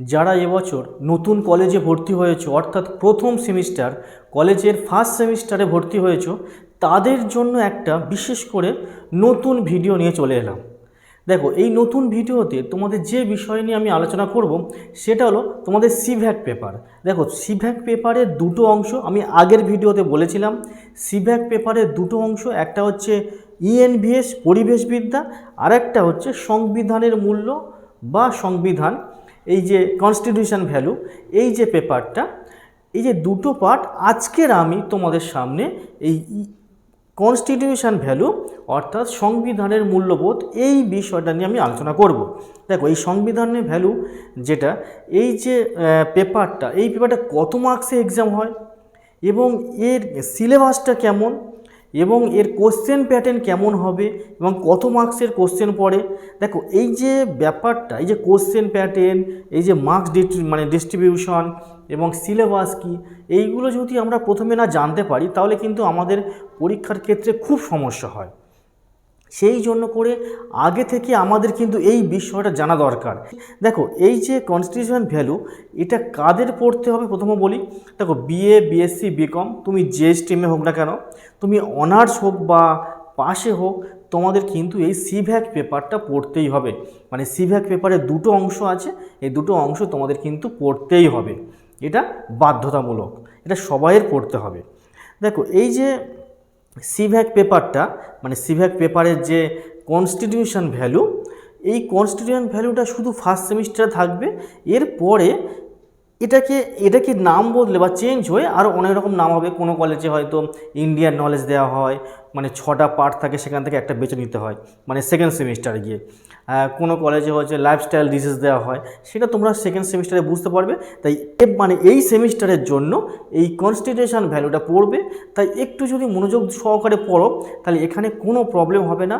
যারা এবছর নতুন কলেজে ভর্তি হয়েছে, অর্থাৎ প্রথম সেমিস্টার, কলেজের ফার্স্ট সেমিস্টারে ভর্তি হয়েছ, তাদের জন্য একটা বিশেষ করে নতুন ভিডিও নিয়ে চলে এলাম। দেখো, এই নতুন ভিডিওতে তোমাদের যে বিষয় নিয়ে আমি আলোচনা করব, সেটা হলো তোমাদের সিভ্যাক পেপার দেখো সিভ্যাক পেপারের দুটো অংশ আমি আগের ভিডিওতে বলেছিলাম। সিভ্যাক পেপারের দুটো অংশ, একটা হচ্ছে E ইএনভিএস পরিবেশবিদ্যা আর একটা হচ্ছে সংবিধানের মূল্য বা সংবিধান এই যে কনস্টিটিউশন ভ্যালু এই যে পেপারটা এই যে দুটো পার্ট আজকের আমি তোমাদের সামনে এই কনস্টিটিউশন ভ্যালু অর্থাৎ সংবিধানের মূল্যবোধ এই বিষয়টা নিয়ে আমি আলোচনা করব। দেখো, এই সংবিধানের ভ্যালু যেটা, এই যে পেপারটা এই পেপারটা কত মার্কসে এক্সাম হয় এবং এর সিলেবাসটা কেমন? এবং এর কোশ্চেন প্যাটার্ন কেমন হবে এবং কত মার্কসের কোশ্চেন পড়ে? দেখো, এই যে ব্যাপারটা, এই যে কোশ্চেন প্যাটার্ন এই যে মার্কস মানে ডিস্ট্রিবিউশন এবং সিলেবাস কি, এইগুলো যদি আমরা প্রথমে না জানতে পারি, তাহলে কিন্তু আমাদের পরীক্ষার ক্ষেত্রে খুব সমস্যা হয়। সেই জন্য করে আগে থেকে আমাদের কিন্তু এই বিষয়টা জানা দরকার। দেখো, এই যে কনস্টিটিউশন ভ্যালু এটা কাদের পড়তে হবে? প্রথমে বলি, দেখো বিএ বিএসসি বিকম তুমি যে স্ট্রিমে হোক না কেন, তুমি অনার্স হোক বা পাশে হোক, তোমাদের কিন্তু এই সিভ্যাক পেপারটা পড়তেই হবে। মানে সিভ্যাক পেপারে দুটো অংশ আছে, এই দুটো অংশ তোমাদের কিন্তু পড়তেই হবে। এটা বাধ্যতামূলক, এটা সবাইয়ের পড়তে হবে। দেখো, এই যে সিভ্যাক পেপারটা মানে সিভ্যাক পেপারের যে কনস্টিটিউশন ভ্যালু এই কনস্টিটিউশন ভ্যালুটা শুধু ফার্স্ট সেমিস্টারে থাকবে, এরপরে এটাকে এটাকে নাম বদলে বা চেঞ্জ হয়ে আরও অনেক রকম নাম হবে। কোনো কলেজে হয়তো ইন্ডিয়ান নলেজ দেওয়া হয় মানে ছটা পার্ট থাকে, সেখান থেকে একটা বেছে নিতে হয় মানে সেকেন্ড সেমিস্টারে গিয়ে। কোনো কলেজে হচ্ছে লাইফস্টাইল ডিজিজ দেওয়া হয়, সেটা তোমরা সেকেন্ড সেমিস্টারে বুঝতে পারবে। তাই মানে এই সেমিস্টারের জন্য এই কনস্টিটিউশন ভ্যালুটা পড়বে। তাই একটু যদি মনোযোগ সহকারে পড়ো, তাহলে এখানে কোনো প্রবলেম হবে না।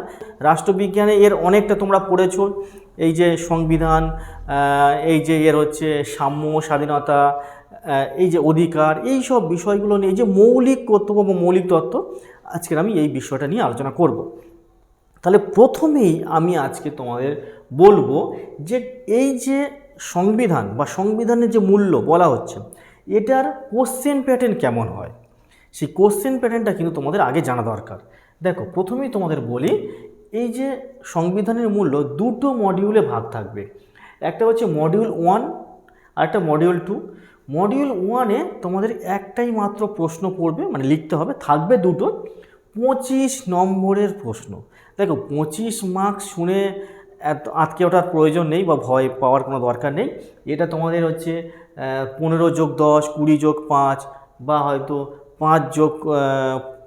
রাষ্ট্রবিজ্ঞানে এর অনেকটা তোমরা পড়েছো। এই যে সংবিধান এই যে এর হচ্ছে সাম্য, স্বাধীনতা এই যে অধিকার, এই সব বিষয়গুলো নিয়ে যে মৌলিক কর্তব্য বা মৌলিক তত্ত্ব আজকের আমি এই বিষয়টা নিয়ে আলোচনা করব। তাহলে প্রথমেই আমি আজকে তোমাদের বলব যে এই যে সংবিধান বা সংবিধানের যে মূল্য বলা হচ্ছে, এটার কোশ্চেন প্যাটার্ন কেমন হয়? সেই কোশ্চেন প্যাটার্নটা কিন্তু তোমাদের আগে জানা দরকার। দেখো, প্রথমেই তোমাদের বলি, এই যে সংবিধানের মূল্য দুটো মডিউলে ভাগ থাকবে। একটা হচ্ছে মডিউল ওয়ান আর একটা মডিউল টু মডিউল ওয়ানে তোমাদের একটাই মাত্র প্রশ্ন পড়বে মানে লিখতে হবে, থাকবে দুটো, পঁচিশ নম্বরের প্রশ্ন। দেখো, পঁচিশ মার্কস শুনে এত আটকে ওঠার প্রয়োজন নেই বা ভয় পাওয়ার কোনো দরকার নেই। এটা তোমাদের হচ্ছে পনেরো যোগ দশ, কুড়ি যোগ পাঁচ, বা হয়তো পাঁচ যোগ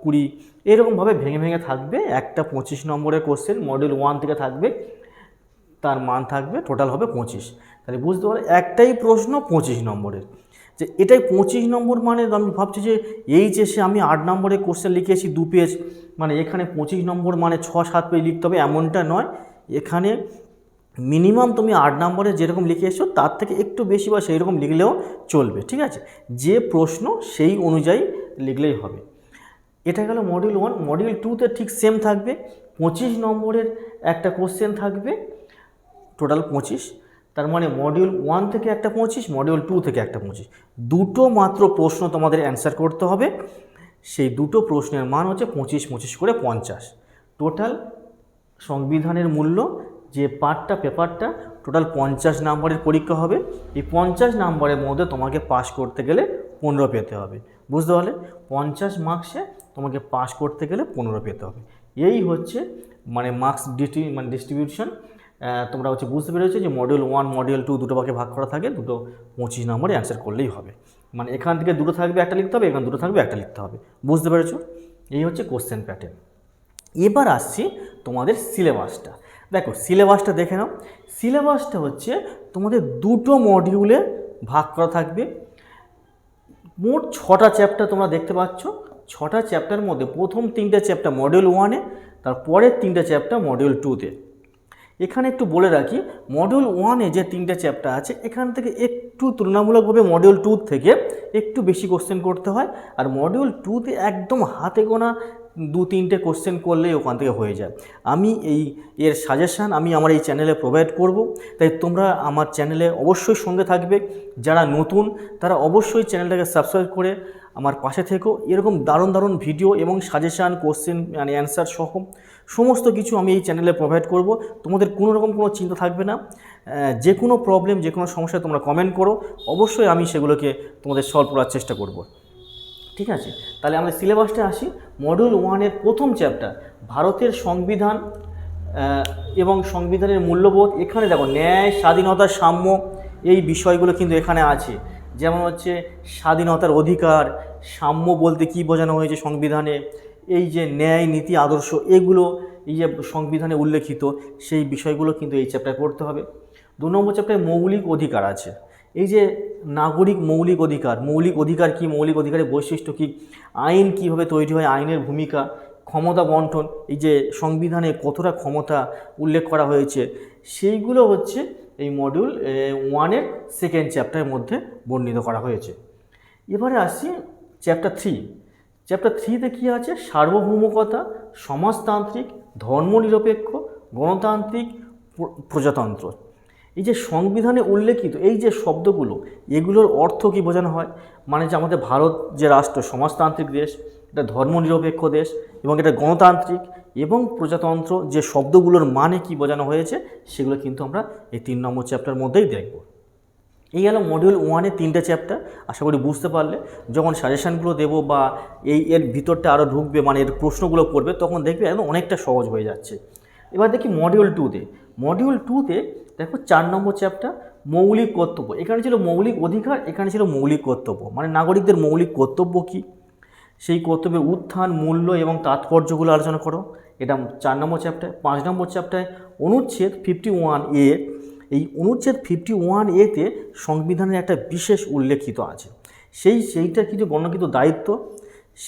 কুড়ি এরকমভাবে ভেঙে ভেঙে থাকবে। একটা পঁচিশ নম্বরের কোশ্চেন মডিউল ওয়ান থেকে থাকবে, তার মান থাকবে টোটাল হবে পঁচিশ। তাহলে বুঝতে পারো একটাই প্রশ্ন পঁচিশ নম্বরের। যে এটাই পঁচিশ নম্বর মানে আমি ভাবছি যে এই যে সে আমি আট নম্বরের কোশ্চেন লিখেছি দু পেজ মানে এখানে পঁচিশ নম্বর মানে ছ, সাত পেজ লিখতে হবে, এমনটা নয়। এখানে মিনিমাম তুমি আট নম্বরে যেরকম লিখে এসছো, তার থেকে একটু বেশি বা সেই রকম লিখলেও চলবে, ঠিক আছে? যে প্রশ্ন সেই অনুযায়ী লিখলেই হবে। এটা গেল মডিউল ওয়ান মডিউল টুতে ঠিক সেম থাকবে, পঁচিশ নম্বরের একটা কোশ্চেন থাকবে টোটাল পঁচিশ। তার মানে মডিউল ওয়ান থেকে একটা পঁচিশ মডিউল টু থেকে একটা পঁচিশ দুটো মাত্র প্রশ্ন তোমাদের অ্যান্সার করতে হবে। সেই দুটো প্রশ্নের মান হচ্ছে পঁচিশ পঁচিশ করে পঞ্চাশ। টোটাল সংবিধানের মূল্য, যে পার্টটা পেপারটা টোটাল পঞ্চাশ নম্বরের পরীক্ষা হবে। এই পঞ্চাশ নম্বরের মধ্যে তোমাকে পাশ করতে গেলে পনেরো পেতে হবে। বুঝতে পারলে? পঞ্চাশ মার্কসে তোমাকে পাশ করতে গেলে পনেরো পেতে হবে। এই হচ্ছে মানে মার্কস ডিস্ট্রি মানে ডিস্ট্রিবিউশন তোমরা হচ্ছে বুঝতে পেরেছ যে মডিউল ওয়ান মডিউল টু দুটো ভাগে ভাগ করা থাকে, দুটো পঁচিশ নম্বরে অ্যান্সার করলেই হবে। মানে এখান থেকে দুটো থাকবে, একটা লিখতে হবে, এখান দুটো থাকবে, একটা লিখতে হবে। বুঝতে পেরেছ? এই হচ্ছে কোশ্চেন প্যাটার্ন এবার আসছি তোমাদের সিলেবাসটা দেখো সিলেবাসটা দেখে নাও। সিলেবাসটা হচ্ছে তোমাদের দুটো মডিউলে ভাগ করা থাকবে। মোট ছটা চ্যাপ্টার তোমরা দেখতে পাচ্ছ। ছটা চ্যাপ্টার মধ্যে প্রথম তিনটে চ্যাপ্টার মডিউল ওয়ানে তারপরের তিনটে চ্যাপ্টার মডিউল টুতে এখানে একটু বলে রাখি মডিউল ওয়ানে যে তিনটে চ্যাপ্টার আছে, এখান থেকে একটু তুলনামূলকভাবে মডিউল টু থেকে একটু বেশি কোশ্চেন করতে হয়। আর মডিউল টুতে একদম হাতে গোনা দু তিনটে কোশ্চেন করলেই ওখান থেকে হয়ে যায়। আমি এই এর সাজেশান আমি আমার এই চ্যানেলে প্রোভাইড করব। তাই তোমরা আমার চ্যানেলে অবশ্যই সঙ্গে থাকবে। যারা নতুন, তারা অবশ্যই চ্যানেলটাকে সাবস্ক্রাইব করে আমার পাশে থেকেও এরকম দারুণ দারুণ ভিডিও এবং সাজেশান কোশ্চেন মানে অ্যান্সার সহ সমস্ত কিছু আমি এই চ্যানেলে প্রোভাইড করব। তোমাদের কোনো রকম কোনো চিন্তা থাকবে না। যে কোনো প্রবলেম যে কোনো সমস্যা তোমরা কমেন্ট করো। অবশ্যই আমি সেগুলোকে তোমাদের সলভ করার চেষ্টা করব। ঠিক আছে? তাহলে আমরা সিলেবাসটা আসি। মডিউল ওয়ানের প্রথম চ্যাপ্টার ভারতের সংবিধান এবং সংবিধানের মূল্যবোধ। এখানে দেখো, ন্যায়, স্বাধীনতা, সাম্য এই বিষয়গুলো কিন্তু এখানে আছে। যেমন হচ্ছে, স্বাধীনতার অধিকার, সাম্য বলতে কি বোঝানো হয়েছে সংবিধানে? এই যে ন্যায়, নীতি, আদর্শ, এগুলো এই যে সংবিধানে উল্লেখিত, সেই বিষয়গুলো কিন্তু এই চ্যাপ্টারে পড়তে হবে। দু নম্বর চ্যাপ্টারে মৌলিক অধিকার আছে। এই যে নাগরিক মৌলিক অধিকার মৌলিক অধিকার কি, মৌলিক অধিকারের বৈশিষ্ট্য কি, আইন কীভাবে তৈরি হয়, আইনের ভূমিকা, ক্ষমতা বন্টন, এই যে সংবিধানে কতটা ক্ষমতা উল্লেখ করা হয়েছে, সেইগুলো হচ্ছে এই মডিউল ওয়ানের সেকেন্ড চ্যাপ্টারের মধ্যে বর্ণিত করা হয়েছে। এবারে আসছি চ্যাপ্টার থ্রি চ্যাপ্টার থ্রিতে কী আছে? সার্বভৌমকতা, সমাজতান্ত্রিক, ধর্মনিরপেক্ষ, গণতান্ত্রিক প্রজাতন্ত্র। এই যে সংবিধানে উল্লেখিত এই যে শব্দগুলো, এগুলোর অর্থ কী বোঝানো হয়? মানে যে আমাদের ভারত যে রাষ্ট্র, সমাজতান্ত্রিক দেশ, এটা ধর্মনিরপেক্ষ দেশ এবং এটা গণতান্ত্রিক এবং প্রজাতন্ত্র, যে শব্দগুলোর মানে কি বোঝানো হয়েছে, সেগুলো কিন্তু আমরা এই তিন নম্বর চ্যাপ্টার মধ্যেই দেখব। এই গেল মডিউল ওয়ানের তিনটে চ্যাপ্টার আশা করি বুঝতে পারলে। যখন সাজেশানগুলো দেবো বা এই এর ভিতরটা আরও ঢুকবে মানে এর প্রশ্নগুলো করবে, তখন দেখবে একদম অনেকটা সহজ হয়ে যাচ্ছে। এবার দেখি মডিউল টুতে মডিউল টুতে দেখো চার নম্বর চ্যাপ্টার মৌলিক কর্তব্য। এখানে ছিল মৌলিক অধিকার, এখানে ছিল মৌলিক কর্তব্য। মানে নাগরিকদের মৌলিক কর্তব্য কী? সেই কর্তব্যের উত্থান, মূল্য এবং তাৎপর্যগুলো আলোচনা করো। এটা চার নম্বর চ্যাপ্টার পাঁচ নম্বর চ্যাপ্টারে অনুচ্ছেদ ফিফটি ওয়ান এ এই অনুচ্ছেদ ফিফটি ওয়ান এতে সংবিধানের একটা বিশেষ উল্লেখিত আছে। সেই সেইটা কিছু বর্ণকৃত দায়িত্ব,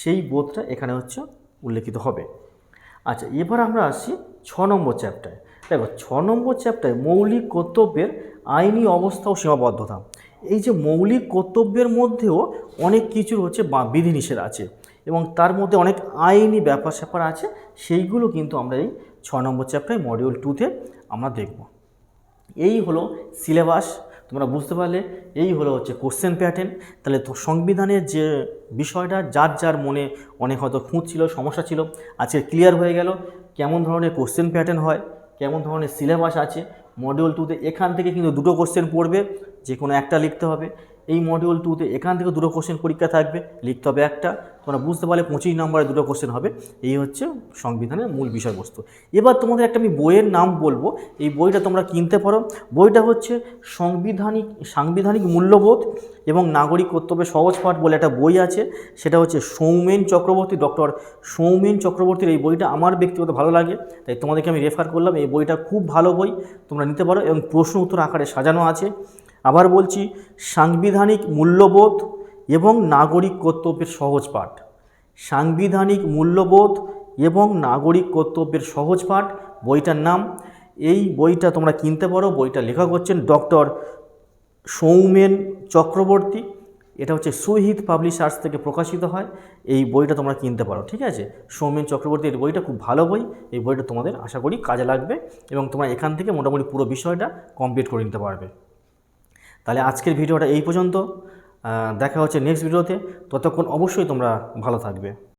সেই বোধটা এখানে হচ্ছে উল্লেখিত হবে। আচ্ছা এবার আমরা আসছি ছ নম্বর চ্যাপ্টারে দেখো, ছ নম্বর চ্যাপ্টারে মৌলিক কর্তব্যের আইনি অবস্থা ও সীমাবদ্ধতা। এই যে মৌলিক কর্তব্যের মধ্যেও অনেক কিছুর হচ্ছে বা, বিধিনিষেধ আছে এবং তার মধ্যে অনেক আইনি ব্যাপার স্যাপার আছে, সেইগুলো কিন্তু আমরা এই ছ নম্বর চ্যাপ্টারে মডিউল টুতে আমরা দেখব। এই হলো সিলেবাস। তোমরা বুঝতে পারলে এই হলো হচ্ছে কোশ্চেন প্যাটার্ন তাহলে তো সংবিধানের যে বিষয়টা, যার যার মনে অনেক হয়তো খুঁত ছিল, সমস্যা ছিল, আজকে ক্লিয়ার হয়ে গেল। কেমন ধরনের কোশ্চেন প্যাটার্ন হয়, কেমন ধরনের সিলেবাস আছে মডিউল টুতে এখান থেকে কিন্তু দুটো কোশ্চেন পড়বে যে কোনো একটা লিখতে হবে। এই মডিউল টুতে এখান থেকে দুটো কোশ্চেন পরীক্ষা থাকবে, লিখতে হবে একটা। তোমরা বুঝতে পারলে পঁচিশ নম্বরে দুটো কোশ্চেন হবে। এই হচ্ছে সংবিধানের মূল বিষয়বস্তু। এবার তোমাদের একটা আমি বইয়ের নাম বলব। এই বইটা তোমরা কিনতে পারো। বইটা হচ্ছে সাংবিধানিক সাংবিধানিক মূল্যবোধ এবং নাগরিক কর্তব্যের সহজ পাঠ বলে একটা বই আছে। সেটা হচ্ছে সৌমেন চক্রবর্তী ডক্টর সৌমেন চক্রবর্তীর এই বইটা আমার ব্যক্তিগত ভালো লাগে, তাই তোমাদেরকে আমি রেফার করলাম। এই বইটা খুব ভালো বই, তোমরা নিতে পারো এবং প্রশ্ন উত্তর আকারে সাজানো আছে। আবার বলছি, সাংবিধানিক মূল্যবোধ এবং নাগরিক কর্তব্যের সহজ পাঠ। সাংবিধানিক মূল্যবোধ এবং নাগরিক কর্তব্যের সহজ পাঠ, বইটার নাম। এই বইটা তোমরা কিনতে পারো বইটা লেখা করছেন ডক্টর সৌমেন চক্রবর্তী। এটা হচ্ছে সুহিত পাবলিশার্স থেকে প্রকাশিত হয়। এই বইটা তোমরা কিনতে পারো, ঠিক আছে? সৌমেন চক্রবর্তীর বইটা খুব ভালো বই। এই বইটা তোমাদের আশা করি কাজে লাগবে এবং তোমরা এখান থেকে মোটামুটি পুরো বিষয়টা কমপ্লিট করে নিতে পারবে। তাহলে আজকের ভিডিওটা এই পর্যন্ত। দেখা হচ্ছে নেক্সট ভিডিওতে ততক্ষণ অবশ্যই তোমরা ভালো থাকবে।